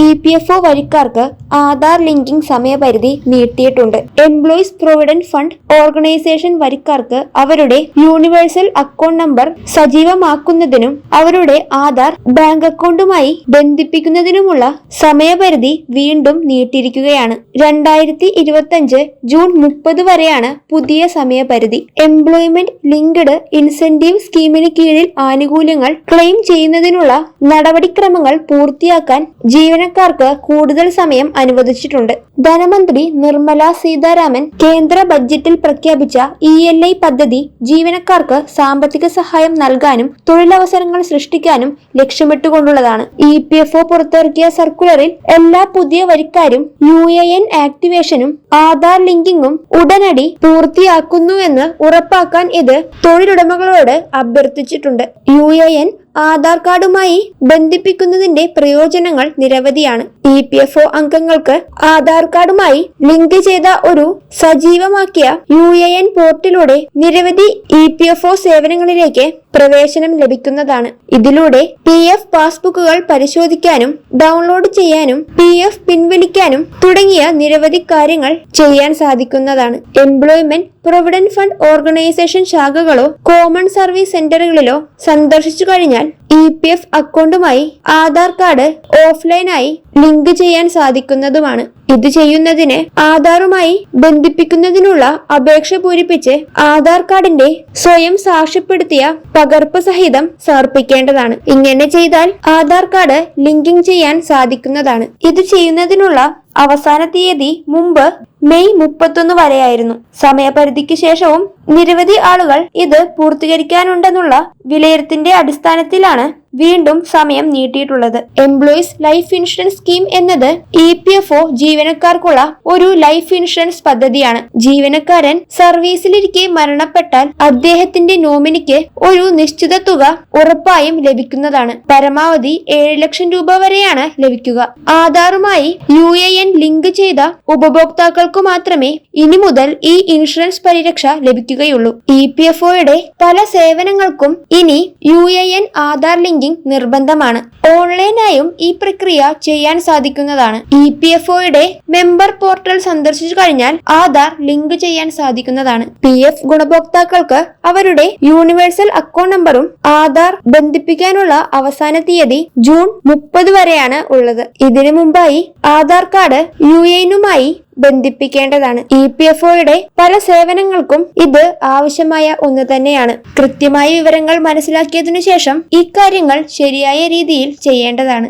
E P F O വരിക്കാർക്ക് Aadhaar linking സമയപരിധി നീട്ടിയിട്ടുണ്ട്. എംപ്ലോയീസ് പ്രൊവിഡന്റ് ഫണ്ട് ഓർഗനൈസേഷൻ വരിക്കാർക്ക് അവരുടെ യൂണിവേഴ്സൽ അക്കൗണ്ട് നമ്പർ സജീവമാക്കുന്നതിനും അവരുടെ ആധാർ ബാങ്ക് അക്കൗണ്ടുമായി ബന്ധിപ്പിക്കുന്നതിനുമുള്ള സമയപരിധി വീണ്ടും നീട്ടിയിരിക്കുകയാണ്. രണ്ടായിരത്തി ഇരുപത്തിയഞ്ച് ജൂൺ മുപ്പത് വരെയാണ് പുതിയ സമയപരിധി. എംപ്ലോയ്മെന്റ് ലിങ്ക്ഡ് ഇൻസെന്റീവ് സ്കീമിന് കീഴിൽ ആനുകൂല്യങ്ങൾ ക്ലെയിം ചെയ്യുന്നതിനുള്ള നടപടിക്രമങ്ങൾ പൂർത്തിയാക്കാൻ ജീവനക്കാർക്ക് കൂടുതൽ സമയം അനുവദിച്ചിട്ടുണ്ട്. ധനമന്ത്രി നിർമ്മല സീതാരാമൻ കേന്ദ്ര ബജറ്റിൽ പ്രഖ്യാപിച്ച ഇ എൽ ഐ പദ്ധതി ജീവനക്കാർക്ക് സാമ്പത്തിക സഹായം നൽകാനും തൊഴിലവസരങ്ങൾ സൃഷ്ടിക്കാനും ലക്ഷ്യമിട്ടുകൊണ്ടുള്ളതാണ്. ഇ പി എഫ് ഒ പുറത്തിറക്കിയ സർക്കുലറിൽ എല്ലാ പുതിയ വരിക്കാരും യു എ എൻ ആക്ടിവേഷനും ആധാർ ലിങ്കിങ്ങും ഉടനടി പൂർത്തിയാക്കുന്നുവെന്ന് ഉറപ്പാക്കാൻ ഇത് തൊഴിലുടമകളോട് അഭ്യർത്ഥിച്ചിട്ടുണ്ട്. യു എ എൻ ആധാർ കാർഡുമായി ബന്ധിപ്പിക്കുന്നതിന്റെ പ്രയോജനങ്ങൾ നിരവധിയാണ്. ഇ പി എഫ് ഒ അംഗങ്ങൾക്ക് ആധാർ കാർഡുമായി ലിങ്ക് ചെയ്ത ഒരു സജീവമാക്കിയ യു എ എൻ പോർട്ടിലൂടെ നിരവധി ഇ പി എഫ് ഒ സേവനങ്ങളിലേക്ക് പ്രവേശനം ലഭിക്കുന്നതാണ്. ഇതിലൂടെ പി എഫ് പാസ്ബുക്കുകൾ പരിശോധിക്കാനും ഡൗൺലോഡ് ചെയ്യാനും പി എഫ് പിൻവലിക്കാനും തുടങ്ങിയ നിരവധി കാര്യങ്ങൾ ചെയ്യാൻ സാധിക്കുന്നതാണ്. എംപ്ലോയ്മെന്റ് പ്രൊവിഡന്റ് ഫണ്ട് ഓർഗനൈസേഷൻ ശാഖകളോ കോമൺ സർവീസ് സെന്ററുകളിലോ സന്ദർശിച്ചു കഴിഞ്ഞാൽ ഇ പി എഫ് അക്കൗണ്ടുമായി ആധാർ കാർഡ് ഓഫ്ലൈനായി ലിങ്ക് ചെയ്യാൻ സാധിക്കുന്നതുമാണ്. ഇത് ചെയ്യുന്നതിന് ആധാറുമായി ബന്ധിപ്പിക്കുന്നതിനുള്ള അപേക്ഷ പൂരിപ്പിച്ച് ആധാർ കാർഡിന്റെ സ്വയം സാക്ഷ്യപ്പെടുത്തിയ പകർപ്പ് സഹിതം സമർപ്പിക്കേണ്ടതാണ്. ഇങ്ങനെ ചെയ്താൽ ആധാർ കാർഡ് ലിങ്കിങ് ചെയ്യാൻ സാധിക്കുന്നതാണ്. ഇത് ചെയ്യുന്നതിനുള്ള അവസാന തീയതി മുമ്പ് മെയ് മുപ്പത്തൊന്ന് വരെയായിരുന്നു. സമയപരിധിക്ക് ശേഷവും നിരവധി ആളുകൾ ഇത് പൂർത്തീകരിക്കാനുണ്ടെന്നുള്ള വിലയിരുത്തിന്റെ അടിസ്ഥാനത്തിലാണ് വീണ്ടും സമയം നീട്ടിയിട്ടുള്ളത്. എംപ്ലോയീസ് ലൈഫ് ഇൻഷുറൻസ് സ്കീം എന്നത് ഇ പി എഫ് ഒ ജീവനക്കാർക്കുള്ള ഒരു ലൈഫ് ഇൻഷുറൻസ് പദ്ധതിയാണ്. ജീവനക്കാരൻ സർവീസിലിരിക്കെ മരണപ്പെട്ടാൽ അദ്ദേഹത്തിന്റെ നോമിനിക്ക് ഒരു നിശ്ചിത തുക ഉറപ്പായും ലഭിക്കുന്നതാണ്. പരമാവധി ഏഴ് ലക്ഷം രൂപ വരെയാണ് ലഭിക്കുക. ആധാറുമായി യു എ എൻ ലിങ്ക് ചെയ്ത ഉപഭോക്താക്കൾക്കു മാത്രമേ ഇനി മുതൽ ഈ ഇൻഷുറൻസ് പരിരക്ഷ ലഭിക്കുകയുള്ളൂ. ഇ പി എഫ് ഒയുടെ പല സേവനങ്ങൾക്കും ഇനി U A N Aadhaar linking നിർബന്ധമാണ്. ഓൺലൈനായും ഈ പ്രക്രിയ ചെയ്യാൻ സാധിക്കുന്നതാണ്. ഇ പി എഫ് ഒയുടെ മെമ്പർ പോർട്ടൽ സന്ദർശിച്ചു കഴിഞ്ഞാൽ ആധാർ ലിങ്ക് ചെയ്യാൻ സാധിക്കുന്നതാണ്. പി എഫ് ഗുണഭോക്താക്കൾക്ക് അവരുടെ യൂണിവേഴ്സൽ അക്കൗണ്ട് നമ്പറും ആധാർ ബന്ധിപ്പിക്കാനുള്ള അവസാന തീയതി ജൂൺ മുപ്പത് വരെയാണ് ഉള്ളത്. ഇതിനു മുമ്പായി ആധാർ കാർഡ് യു എനുമായി ബന്ധിപ്പിക്കേണ്ടതാണ്. ഇ പി എഫ് ഒയുടെ പല സേവനങ്ങൾക്കും ഇത് ആവശ്യമായ ഒന്ന് തന്നെയാണ്. കൃത്യമായ വിവരങ്ങൾ മനസ്സിലാക്കിയതിനു ശേഷം ഇക്കാര്യങ്ങൾ ശരിയായ രീതിയിൽ ചെയ്യേണ്ടതാണ്.